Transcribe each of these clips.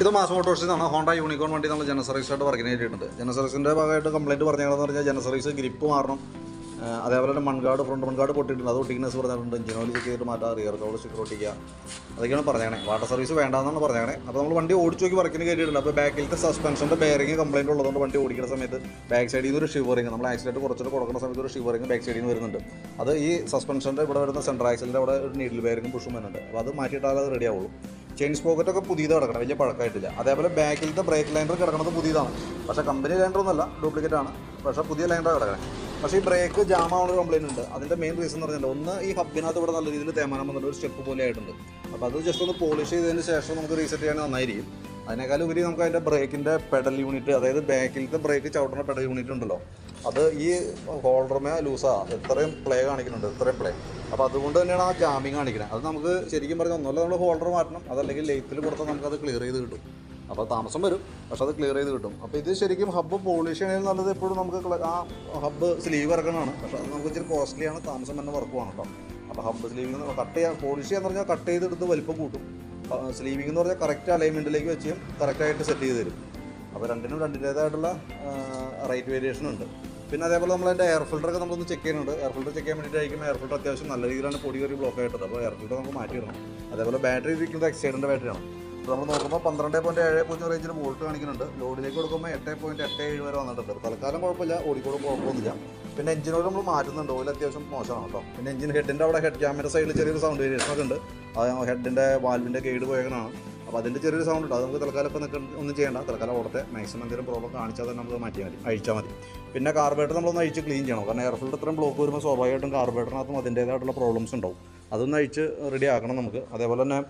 ഇത് മാസ് മോട്ടോഴ്സിൽ നിന്നാണ് Honda unicorn വണ്ടി നമ്മൾ ജന സർവീസായിട്ട് വർക്കിന് ചെയ്തിട്ടുണ്ട് ജന സർവീസിന്റെ ഭാഗമായിട്ട് കംപ്ലയിന്റ് പറഞ്ഞതെന്ന് പറഞ്ഞാൽ ജന സർവീസ് ഗ്രിപ്പ് മാറണം അതേപോലെ തന്നെ മൺകാട് ഫ്രണ്ട് മൺകാട് പൊട്ടിയിട്ടുണ്ട്. അത് ഒട്ടിക്കണസ് പറഞ്ഞിട്ടുണ്ട്. എഞ്ചിൻ ചെക്ക് ചെയ്തിട്ട് മാറ്റാം. റിയർ കവർ സ്റ്റിക്കർ ഒട്ടിക്കുക. അതൊക്കെയാണ് പറഞ്ഞേണേ വാട്ടർ സർവീസ് വേണ്ടാന്നാണ് പറഞ്ഞേണേ അപ്പോൾ നമ്മൾ വണ്ടി ഓടിച്ചു നോക്കി വർക്കിന് കയറ്റിയിട്ടുണ്ട് അപ്പോൾ ബാക്കിലത്തെ സസ്പെൻഷന്റെ ബെയറിംഗ് കംപ്ലയിന്റ് ഉള്ളതുകൊണ്ട് വണ്ടി ഓടിക്കുന്ന സമയത്ത് ബാക്ക് സൈഡിൽ നിന്ന് ഒരു ഷിവറിങ് നമ്മൾ ആക്സിഡന്റ് കുറച്ചിട്ട് കൊടുക്കുന്ന സമയത്ത് ഒരു ഷിവറിങ് ബാക്ക് സൈഡിൽ നിന്ന് വരുന്നുണ്ട്. അത് ഈ സസ്പെൻഷന്റെ ഇവിടെ വരുന്ന സെൻട്രൽ ആക്സിലിന്റെ അവിടെ ഒരു നീഡിൽ ബെയറിംഗ് പുഷും വരുന്നുണ്ട്. അപ്പോൾ അത് മാറ്റിയിട്ടാൽ അത് റെഡി ആവുള്ളൂ. ചെയിൻ സ്പോക്കറ്റ് ഒക്കെ പുതിയത് കിടക്കണം വലിയ പഴക്കമായിട്ടില്ല. അതേപോലെ ബാക്കിലത്തെ ബ്രേക്ക് ലൈനർ കിടക്കുന്നത് പുതിയതാണ്. പക്ഷേ കമ്പനി ലൈനർ ഒന്നല്ല ഡ്യൂപ്ലിക്കേറ്റ് ആണ്. പക്ഷേ പുതിയ ലൈനർ കിടക്കണേ. പക്ഷേ ഈ ബ്രേക്ക് ജാം ആവുന്ന കംപ്ലൈന്റ് ഉണ്ട്. അതിന്റെ മെയിൻ റീസൺ എന്ന് പറഞ്ഞാൽ ഒന്ന് ഈ ഹബിനകത്ത് ഇവിടെ നല്ല രീതിയിൽ തേമാനം വന്നിട്ട് ഒരു സ്റ്റെപ്പ് പോലെ ആയിട്ടുണ്ട്. അപ്പോൾ അത് ജസ്റ്റ് ഒന്ന് പോളിഷ് ചെയ്തതിന് ശേഷം നമുക്ക് റീസെറ്റ് ചെയ്യാൻ നന്നായിരിക്കും. അതിനേക്കാൾ ഉപരി നമുക്ക് അതിന്റെ ബ്രേക്കിന്റെ പെഡൽ യൂണിറ്റ് അതായത് ബാക്കിലത്തെ ബ്രേക്ക് ചവിട്ടുന്ന പെഡൽ യൂണിറ്റ് ഉണ്ടല്ലോ. അത് ഈ ഹോൾഡർമേ ലൂസാ എത്രയും പ്ലേ കാണിക്കുന്നുണ്ട് എത്രയും പ്ലേ അപ്പോൾ അതുകൊണ്ട് തന്നെയാണ് ആ ജാമ്യം കാണിക്കുന്നത് അത് നമുക്ക് ശരിക്കും പറഞ്ഞാൽ ഒന്നുമല്ല നമ്മൾ ഹോൾഡർ മാറ്റണം. അതല്ലെങ്കിൽ ലെയ്ത്തിൽ കൊടുത്താൽ അത് ക്ലിയർ ചെയ്ത് കിട്ടും. അപ്പോൾ താമസം വരും. പക്ഷെ അത് ക്ലിയർ ചെയ്ത് കിട്ടും. അപ്പോൾ ഇത് ശരിക്കും ഹബ്ബ് പോളിഷ് ചെയ്യണതിൽ നല്ലത് എപ്പോഴും നമുക്ക് ആ ഹബ്ബ് സ്ലീവ് ഇറക്കണമാണ് പക്ഷെ അത് നമുക്ക് ഇച്ചിരി കോസ്റ്റ്ലിയാണ് താമസം തന്നെ വർക്കുമാണ് കേട്ടോ അപ്പോൾ ഹബ്ബ് സ്ലീവിങ് കട്ട് ചെയ്യാൻ പോളിഷ് ചെയ്യാന്ന് പറഞ്ഞാൽ കട്ട് ചെയ്തെടുത്ത് വലിപ്പം കൂട്ടും. സ്ലീവിംഗ് എന്ന് പറഞ്ഞാൽ കറക്റ്റ് അലൈൻമെന്റിലേക്ക് വെച്ച് കറക്റ്റായിട്ട് സെറ്റ് ചെയ്ത് തരും. അപ്പോൾ രണ്ടിനും രണ്ടിന്റേതായിട്ടുള്ള റേറ്റ് വേരിയേഷൻ ഉണ്ട്. പിന്നെ അതേപോലെ നമ്മൾ അതിന്റെ എയർ ഫിൽറ്ററൊക്കെ നമ്മളൊന്ന് ചെക്ക് ചെയ്യുന്നുണ്ട്. എയർ ഫിൽറ്റർ ചെക്ക് ചെയ്യാൻ വേണ്ടിയിട്ടായിരിക്കും എയർ ഫിൽറ്റർ അത്യാവശ്യം നല്ല രീതിയിലാണ് പൊടി കയറി ബ്ലോക്ക് ആയിട്ടത്. അപ്പോൾ എയർ ഫിൽറ്റർ നമുക്ക് മാറ്റിയിടണം അതേപോലെ ബാറ്ററി ഇരിക്കുന്നത് എക്സൈഡിന്റെ ബാറ്ററിയാണ് അപ്പോൾ നമ്മൾ നോക്കുമ്പോൾ പന്ത്രണ്ട് പോയിന്റ് ഏഴ് പൂജ്യം റേഞ്ചിൽ വോൾട്ട് കാണിക്കുന്നുണ്ട്. ലോഡിലേക്ക് കൊടുക്കുമ്പോൾ എട്ട് പോയിന്റ് എട്ട് ഏഴ് വരെ വന്നിട്ടുണ്ട്. തൽക്കാലം കുഴപ്പമില്ല. ഓടിക്കോടും കുഴപ്പമൊന്നുമില്ല. പിന്നെ ഓയിൽ നമ്മൾ മാറ്റുന്നുണ്ട്. ഓയിൽ അത്യാവശ്യം മോശമാണ് കേട്ടോ. പിന്നെ എഞ്ചിൻ ഹെഡിന്റെ അവിടെ ഹെഡ് ക്യാമറ സൈഡിൽ ചെറിയൊരു സൗണ്ട് വേരിയേഷൻ ഒക്കെ ഉണ്ട്. അത് ഹെഡിന്റെ വാൽവിന്റെ ഗൈഡ് പോയേക്കണാണ് അപ്പോൾ അതിന്റെ ചെറിയൊരു സൗണ്ട് ഉണ്ട്. അത് നമുക്ക് തൽക്കാലം നിൽക്ക ഒന്നും ചെയ്യേണ്ട. തൽക്കാലം ഓടത്തെ മാക്സിമം എന്തെങ്കിലും പ്രോബ്ലം കാണിച്ചാൽ തന്നെ നമുക്ക് മാറ്റിയാൽ മതി. അഴിച്ചാൽ മതി. പിന്നെ കാർബേറ്റർ നമ്മളൊന്ന് അഴിച്ച് ക്ലീൻ ചെയ്യണം. കാരണം എയർ ഫിൽറ്റർ ഇത്രയും ബ്ലോക്ക് വരുമ്പോൾ സ്വാഭാവികമായിട്ടും കാർബേറ്ററിനകത്തും അതിന്റേതായിട്ടുള്ള പ്രോബ്ലംസ് ഉണ്ടാവും. അതൊന്ന് അഴിച്ച് റെഡി ആക്കണം നമുക്ക്. അതേപോലെ തന്നെ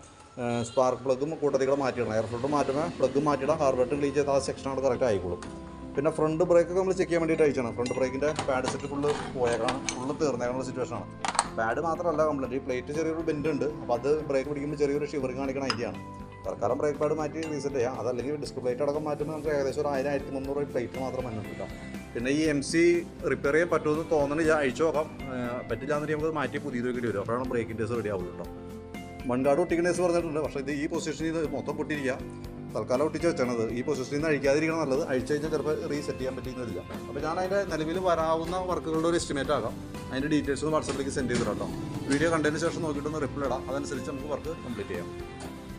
സ്പാർക്ക് പ്ലഗും കൂട്ടത്തിൽ കൂടെ മാറ്റിയിടണം. എയർ ഫിൽറ്റർ മാറ്റണം പ്ലഗ് മാറ്റിയിടാം. കാർബേറ്റർ ക്ലീൻ ചെയ്താൽ ആ സെക്ഷൻ അവിടെ കറക്റ്റ് ആയിക്കോളും. പിന്നെ ഫ്രണ്ട് ബ്രേക്ക് നമ്മൾ ചെക്ക് ചെയ്യാൻ വേണ്ടിയിട്ട് അയച്ചാണ് ഫ്രണ്ട് ബ്രേക്കിന്റെ പാഡ് സെറ്റ് ഫുള്ള് പോയേക്കാണ്. ഫുള്ള് തീർന്നേക്കുന്ന സിറ്റുവേഷനാണ് പാഡ് മാത്രമല്ല കംപ്ലൈന്റ് ഈ പ്ലേറ്റ് ചെറിയൊരു ബെൻഡ് ഉണ്ട്. അപ്പോൾ അത് ബ്രേക്ക് പിടിക്കുമ്പോൾ ചെറിയൊരു ഷിവറിങ് കാണിക്കണ അതിന്റെയാണ് തൽക്കാലം ബ്രേക്ക് പാഡ് മാറ്റി റീസെറ്റ് ചെയ്യാം. അതല്ലെങ്കിൽ ഡിസ്ക് പ്ലേറ്റ് അടക്കം മാറ്റുമ്പോൾ നമുക്ക് ഏകദേശം ഒരു ആയിരം ആയിരത്തി മുന്നൂറ് പ്ലേറ്റ് മാത്രം വന്നിട്ടില്ല പിന്നെ ഈ എം സി റിപ്പയർ ചെയ്യാൻ പറ്റുമെന്ന് തോന്നണില്ല അഴിച്ചു നോക്കാം. പറ്റില്ല എന്ന് നമുക്ക് മാറ്റി പുതിയത് വെക്കേണ്ടി വരും. അപ്പോഴാണ് ബ്രേക്കിന്റെ റെഡി ആവുള്ളൂ കേട്ടോ. മൺകാട് ഒട്ടിക്കണേസ് പറഞ്ഞിട്ടുണ്ട്. പക്ഷേ ഇത് ഈ പൊസിഷനിൽ മൊത്തം പൊട്ടിയിരിക്കുക. തൽക്കാലം ഒട്ടിച്ച് വെച്ചാണത്. ഈ പൊസിഷനിൽ നിന്ന് അഴിക്കാതിരിക്കണം നല്ലത്. അഴിച്ചു കഴിഞ്ഞാൽ ചിലപ്പോൾ റീസെറ്റ് ചെയ്യാൻ പറ്റുന്നില്ല അപ്പോൾ ഞാൻ അതിന്റെ നിലവിൽ വരാവുന്ന വർക്കുകളുടെ ഒരു എസ്റ്റിമേറ്റ് ആകാം അതിന്റെ ഡീറ്റെയിൽസ് വാട്സപ്പിലേക്ക് സെൻഡ് ചെയ്തിട്ടോ വീഡിയോ കണ്ടതിന് ശേഷം നോക്കിയിട്ടൊന്ന് റിപ്ലൈ ഇടാം. അതനുസരിച്ച് നമുക്ക് വർക്ക് കംപ്ലീറ്റ് ചെയ്യാം.